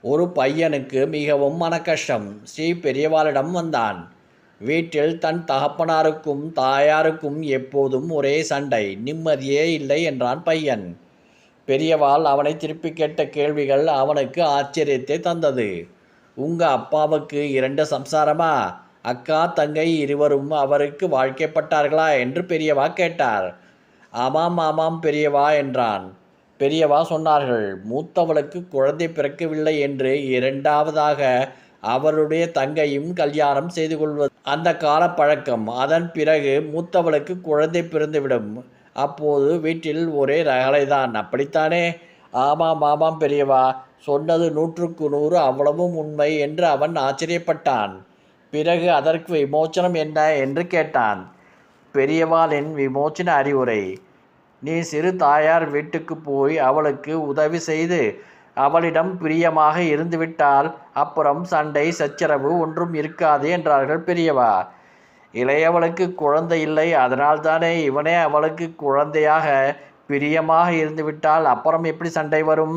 ஒரு பையனுக்கு மிகவும் மனக்கஷ்டம். ஸ்ரீ பெரியவாளிடம் வந்தான். வீட்டில் தன் தகப்பனாருக்கும் தாயாருக்கும் எப்போதும் ஒரே சண்டை. நிம்மதியே இல்லை என்றான் பையன். பெரியவாள் அவனை திருப்பி கேட்ட கேள்விகள் அவனுக்கு ஆச்சரியத்தை தந்தது. உங்கள் அப்பாவுக்கு இரண்டு சம்சாரமா? அக்கா தங்கை இருவரும் அவருக்கு வாழ்க்கைப்பட்டார்களா என்று பெரியவா கேட்டார். ஆமாம் ஆமாம் பெரியவா என்றான். பெரியவா சொன்னார்கள் மூத்தவளுக்கு குழந்தை பிறக்கவில்லை என்று இரண்டாவதாக அவருடைய தங்கையும் கல்யாணம் செய்து கொள்வது. அந்த கால பழக்கம் அதன் பிறகு மூத்தவளுக்கு குழந்தை பிறந்துவிடும். அப்போது வீட்டில் ஒரே ரகலைதான். அப்படித்தானே? ஆமாம் ஆமாம் பெரியவா. சொன்னது நூற்றுக்கு நூறு அவ்வளவும் உண்மை என்று அவன் ஆச்சரியப்பட்டான். பிறகு அதற்கு விமோச்சனம் என்ன என்று கேட்டான். பெரியவாளின் விமோச்சன அறிவுரை. நீ சிறு தாயார் வீட்டுக்கு போய் அவளுக்கு உதவி செய்து அவளிடம் பிரியமாக இருந்துவிட்டால் அப்புறம் சண்டை சச்சரவு ஒன்றும் இருக்காது என்றார்கள் பெரியவா. இளையவளுக்கு குழந்தை இல்லை அதனால்தானே இவனே அவளுக்கு குழந்தையாக பிரியமாக இருந்துவிட்டால் அப்புறம் எப்படி சண்டை வரும்?